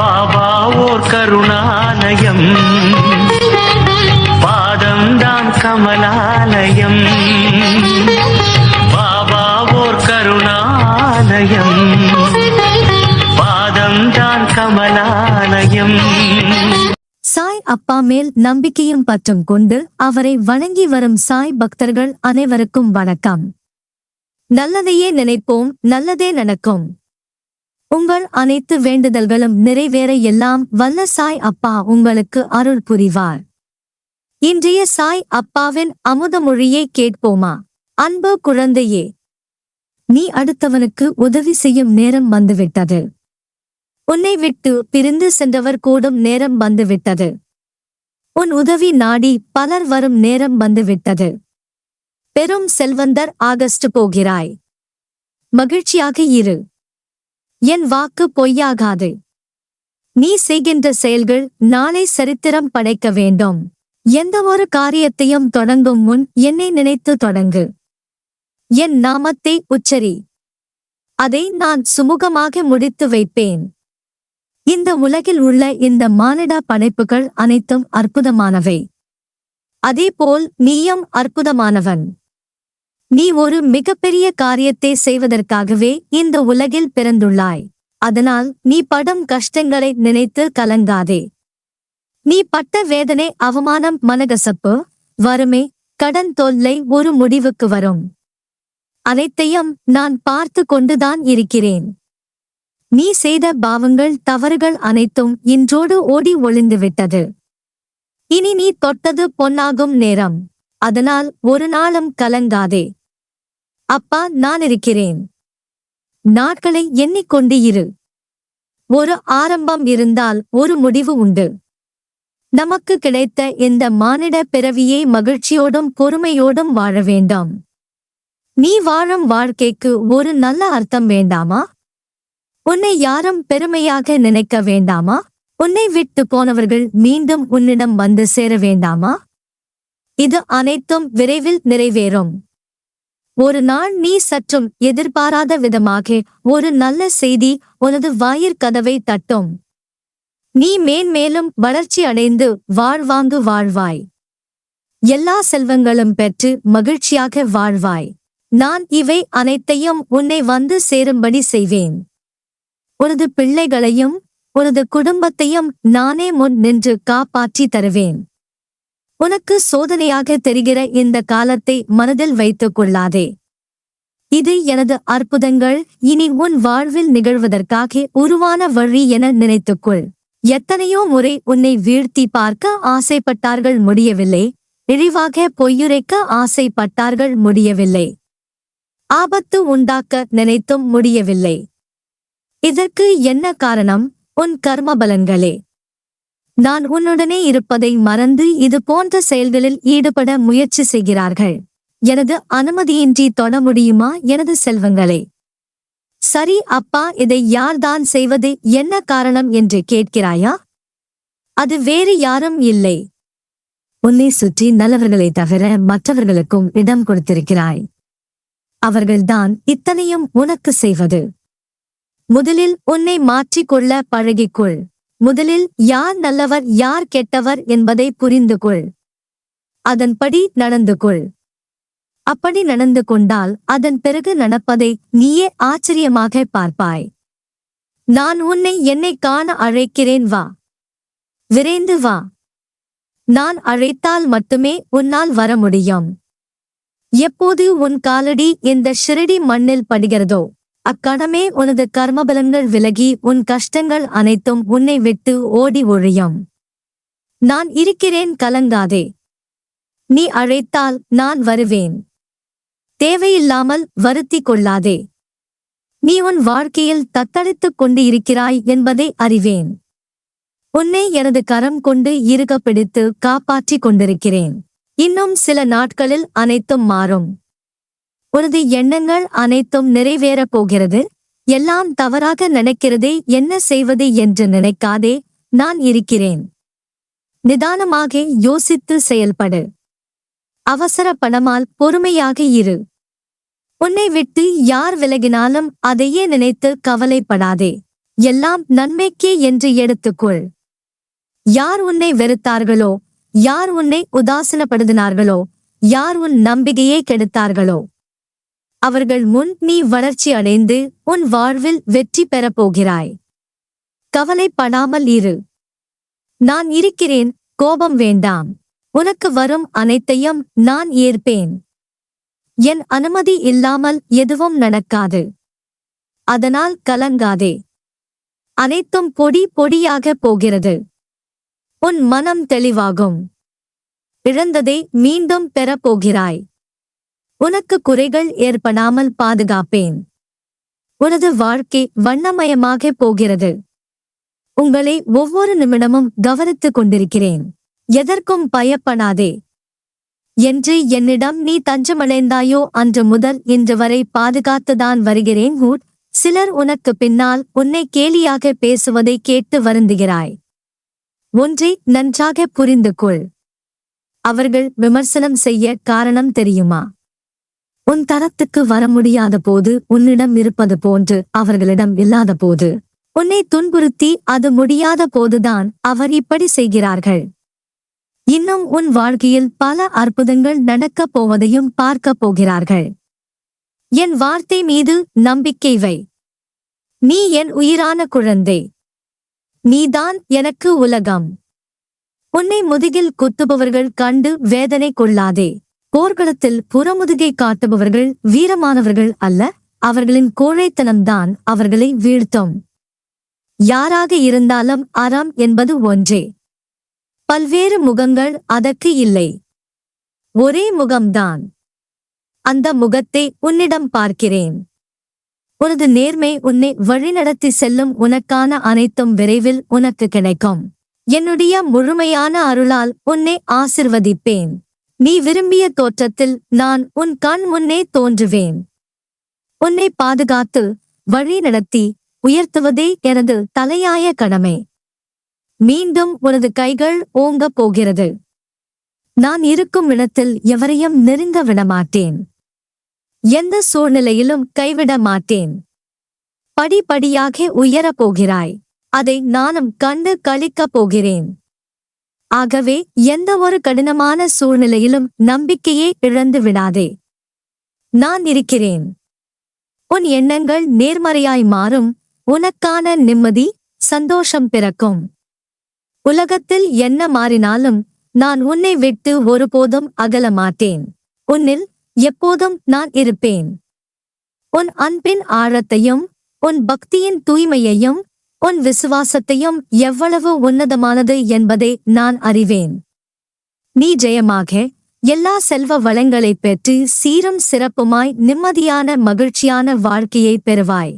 பாபா ஓர் கருணாலயம். பாதம்தான் கமலாலயம். பாபா ஓர் கருணாலயம். பாதம்தான் கமலாலயம். சாய் அப்பா மேல் நம்பிக்கையும் பற்றும் கொண்டு அவரை வணங்கி வரும் சாய் பக்தர்கள் அனைவருக்கும் வணக்கம். நல்லதையே நினைப்போம் நல்லதே நடக்கும். உங்கள் அனைத்து வேண்டுதல்களும் நிறைவேற எல்லாம் வல்ல சாய் அப்பா உங்களுக்கு அருள் புரிவார். இன்றைய சாய் அப்பாவின் அமுதமொழியை கேட்போமா? அன்பு குழந்தையே நீ அடுத்தவனுக்கு உதவி செய்யும் நேரம் வந்துவிட்டது. உன்னை விட்டு பிரிந்து சென்றவர் கூடும் நேரம் வந்துவிட்டது. உன் உதவி நாடி பலர் வரும் நேரம் வந்துவிட்டது. பெரும் செல்வந்தர் ஆகஸ்ட் போகிறாய். மகிழ்ச்சியாக இரு. என் வாக்கு பொய்யாகாது. நீ செய்கின்ற செயல்கள் நாளை சரித்திரம் படைக்க வேண்டும். எந்த ஒரு காரியத்தையும் தொடங்கும் முன் என்னை நினைத்து தொடங்கு. என் நாமத்தை உச்சரி. அதை நான் சுமூகமாக முடித்து வைப்பேன். இந்த உலகில் உள்ள இந்த மானிட படைப்புகள் அனைத்தும் அற்புதமானவை. அதேபோல் நீயும் அற்புதமானவன். நீ ஒரு மிகப்பெரிய காரியத்தை செய்வதற்காகவே இந்த உலகில் பிறந்துள்ளாய். அதனால் நீ படும் கஷ்டங்களை நினைத்து கலங்காதே. நீ பட்ட வேதனை அவமானம் மனகசப்பு வறுமை கடன் தொல்லை ஒரு முடிவுக்கு வரும். அனைத்தையும் நான் பார்த்து கொண்டுதான் இருக்கிறேன். நீ செய்த பாவங்கள் தவறுகள் அனைத்தும் இன்றோடு ஓடி ஒளிந்துவிட்டது. இனி நீ தொட்டது பொன்னாகும் நேரம். அதனால் ஒரு நாளும் கலங்காதே. அப்பா நான் இருக்கிறேன். நாட்களை எண்ணிக்கொண்டு இரு. ஒரு ஆரம்பம் இருந்தால் ஒரு முடிவு உண்டு. நமக்கு கிடைத்த இந்த மானிட பிறவியை மகிழ்ச்சியோடும் பொறுமையோடும் வாழ வேண்டாம். நீ வாழும் வாழ்க்கைக்கு ஒரு நல்ல அர்த்தம் வேண்டாமா? உன்னை யாரும் பெருமையாக நினைக்க வேண்டாமா? உன்னை விட்டு போனவர்கள் மீண்டும் உன்னிடம் வந்து சேர வேண்டாமா? இது அனைத்தும் விரைவில் நிறைவேறும். ஒரு நாள் நீ சற்றும் எதிர்பாராத விதமாக ஒரு நல்ல செய்தி உனது வாயிற் கதவை தட்டும். நீ மேன்மேலும் வளர்ச்சி அடைந்து வாழ்வாங்கு வாழ்வாய். எல்லா செல்வங்களும் பெற்று மகிழ்ச்சியாக வாழ்வாய். நான் இவை அனைத்தையும் உன்னை வந்து சேரும்படி செய்வேன். உனது பிள்ளைகளையும் உனது குடும்பத்தையும் நானே முன் நின்று காப்பாற்றி தருவேன். உனக்கு சோதனையாக தெரிகிற இந்த காலத்தை மனதில் வைத்துக் கொள்ளாதே. இது எனது அற்புதங்கள் இனி உன் வாழ்வில் நிகழ்வதற்காக உருவான வழி என நினைத்துக்கொள். எத்தனையோ முறை உன்னை வீழ்த்தி பார்க்க ஆசைப்பட்டார்கள் முடியவில்லை இழிவாக பொய்யுரைக்க ஆசைப்பட்டார்கள் முடியவில்லை. ஆபத்து உண்டாக்க நினைத்தும் முடியவில்லை. இதற்கு என்ன காரணம்? உன் கர்ம பலன்களே நான் உன்னுடனே இருப்பதை மறந்து இது போன்ற செயல்களில் ஈடுபட முயற்சி செய்கிறார்கள். எனது அனுமதியின்றி தொட முடியுமா எனது செல்வங்களே? சரி அப்பா இதை யார்தான் செய்வது என்ன காரணம் என்று கேட்கிறாயா? அது வேறு யாரும் இல்லை. உன்னை சுற்றி நல்லவர்களை தவிர மற்றவர்களுக்கும் இடம் கொடுத்திருக்கிறாய். அவர்கள்தான் இத்தனையும் உனக்கு செய்வது. முதலில் உன்னை மாற்றிக்கொள்ள பழகிக்கொள். முதலில் யார் நல்லவர் யார் கெட்டவர் என்பதை புரிந்து கொள். அதன்படி நடந்து கொள். அப்படி நடந்து கொண்டால் அதன் பிறகு நடப்பதை நீயே ஆச்சரியமாக பார்ப்பாய். நான் உன்னை என்னை காண அழைக்கிறேன் வா. விரைந்து வா. நான் அழைத்தால் மட்டுமே உன்னால் வர முடியும். எப்போது உன் காலடி இந்த ஷிரடி மண்ணில் படுகிறதோ. அக்கணமே உனது கர்மபலங்கள் விலகி உன் கஷ்டங்கள் அனைத்தும் உன்னை விட்டு ஓடி ஒழியும். நான் இருக்கிறேன் கலங்காதே. நீ அழைத்தால் நான் வருவேன். தேவையில்லாமல் வருத்தி கொள்ளாதே. நீ உன் வாழ்க்கையில் தத்தளித்துக் கொண்டு இருக்கிறாய் என்பதை அறிவேன். உன்னை எனது கரம் கொண்டு இருக பிடித்து காப்பாற்றிக் கொண்டிருக்கிறேன். இன்னும் சில நாட்களில் அனைத்தும் மாறும். உனது எண்ணங்கள் அனைத்தும் நிறைவேறப் போகிறது. எல்லாம் தவறாக நினைக்கிறதே என்ன செய்வது என்று நினைக்காதே நான் இருக்கிறேன். நிதானமாக யோசித்து செயல்படு. அவசர பணமால் பொறுமையாக இரு. உன்னை விட்டு யார் விலகினாலும் அதையே நினைத்து கவலைப்படாதே. எல்லாம் நன்மைக்கே என்று எடுத்துக்கொள். யார் உன்னை வெறுத்தார்களோ யார் உன்னை உதாசீனப்படுத்தினார்களோ யார் உன் நம்பிக்கையை கெடுத்தார்களோ. அவர்கள் முன் நீ வளர்ச்சி அடைந்து உன் வாழ்வில் வெற்றி பெறப் போகிறாய். கவலைப்படாமல் இரு. நான் இருக்கிறேன் கோபம் வேண்டாம். உனக்கு வரும் அனைத்தையும் நான் ஏற்பேன். என் அனுமதி இல்லாமல் எதுவும் நடக்காது. அதனால் கலங்காதே. அனைத்தும் பொடி பொடியாக போகிறது. உன் மனம் தெளிவாகும். இழந்ததை மீண்டும் பெறப் போகிறாய். உனக்கு குறைகள் ஏற்படாமல் பாதுகாப்பேன். உனது வாழ்க்கை வண்ணமயமாக போகிறது. உங்களை ஒவ்வொரு நிமிடமும் கவனித்துக் கொண்டிருக்கிறேன். எதற்கும் பயப்படாதே. என்று என்னிடம் நீ தஞ்சமடைந்தாயோ அன்று முதல் இன்று வரை பாதுகாத்துதான் வருகிறேன் ஹூட் சிலர் உனக்கு பின்னால் உன்னை கேலியாக பேசுவதை கேட்டு வருந்துகிறாய். ஒன்றை நன்றாக புரிந்து கொள் அவர்கள் விமர்சனம் செய்ய காரணம் தெரியுமா? உன் தரத்துக்கு வர முடியாத போது உன்னிடம் இருப்பது போன்று அவர்களிடம் இல்லாத போது உன்னை துன்புறுத்தி அது முடியாத போதுதான் அவர் இப்படி செய்கிறார்கள். இன்னும் உன் வாழ்க்கையில் பல அற்புதங்கள் நடக்கப் போவதையும் பார்க்கப் போகிறார்கள். என் வார்த்தை மீது நம்பிக்கை வை. நீ என் உயிரான குழந்தை. நீதான் எனக்கு உலகம். உன்னை முதுகில் குத்துபவர்கள் கண்டு வேதனை கொள்ளாதே. போர்க்களத்தில் புறமுதுகை காட்டுபவர்கள் வீரமானவர்கள் அல்ல அவர்களின் கோழைத்தனம்தான் அவர்களை வீழ்த்தும். யாராக இருந்தாலும் அறம் என்பது ஒன்றே. பல்வேறு முகங்கள் அதற்கு இல்லை. ஒரே முகம்தான். அந்த முகத்தை உன்னிடம் பார்க்கிறேன். உனது நேர்மை உன்னை வழிநடத்தி செல்லும் உனக்கான அனைத்தும் விரைவில் உனக்கு கிடைக்கும். என்னுடைய முழுமையான அருளால் உன்னை ஆசிர்வதிப்பேன். நீ விரும்பிய தோற்றத்தில் நான் உன் கண் முன்னே தோன்றுவேன். உன்னை பாதுகாத்து வழி நடத்தி உயர்த்துவதே எனது தலையாய கடமை. மீண்டும் உனது கைகள் ஓங்கப் போகிறது. நான் இருக்கும் இடத்தில் எவரையும் நெருங்க விடமாட்டேன். எந்த சூழ்நிலையிலும் கைவிட மாட்டேன். படிப்படியாக உயரப் போகிறாய். அதை நானும் கண்டு கழிக்கப் போகிறேன். ஆகவே எந்த ஒரு கடினமான சூழ்நிலையிலும் நம்பிக்கையே இழந்து விடாதே. நான் இருக்கிறேன். உன் எண்ணங்கள் நேர்மறையாய் மாறும். உனக்கான நிம்மதி சந்தோஷம் பிறக்கும். உலகத்தில் என்ன மாறினாலும் நான் உன்னை விட்டு ஒருபோதும் அகல மாட்டேன். உன்னில் எப்போதும் நான் இருப்பேன். உன் அன்பின் ஆழத்தையும் உன் பக்தியின் தூய்மையையும் உன் விசுவாசத்தையும் எவ்வளவு உன்னதமானது என்பதை நான் அறிவேன். நீ ஜெயமாக எல்லா செல்வ வளங்களைப் பெற்று சீரும் சிறப்புமாய் நிம்மதியான மகிழ்ச்சியான வாழ்க்கையை பெறுவாய்.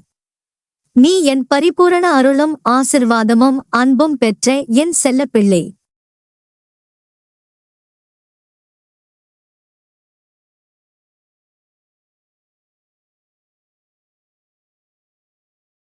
நீ என் பரிபூரண அருளும் ஆசிர்வாதமும் அன்பும் பெற்ற என் செல்லப்பிள்ளை.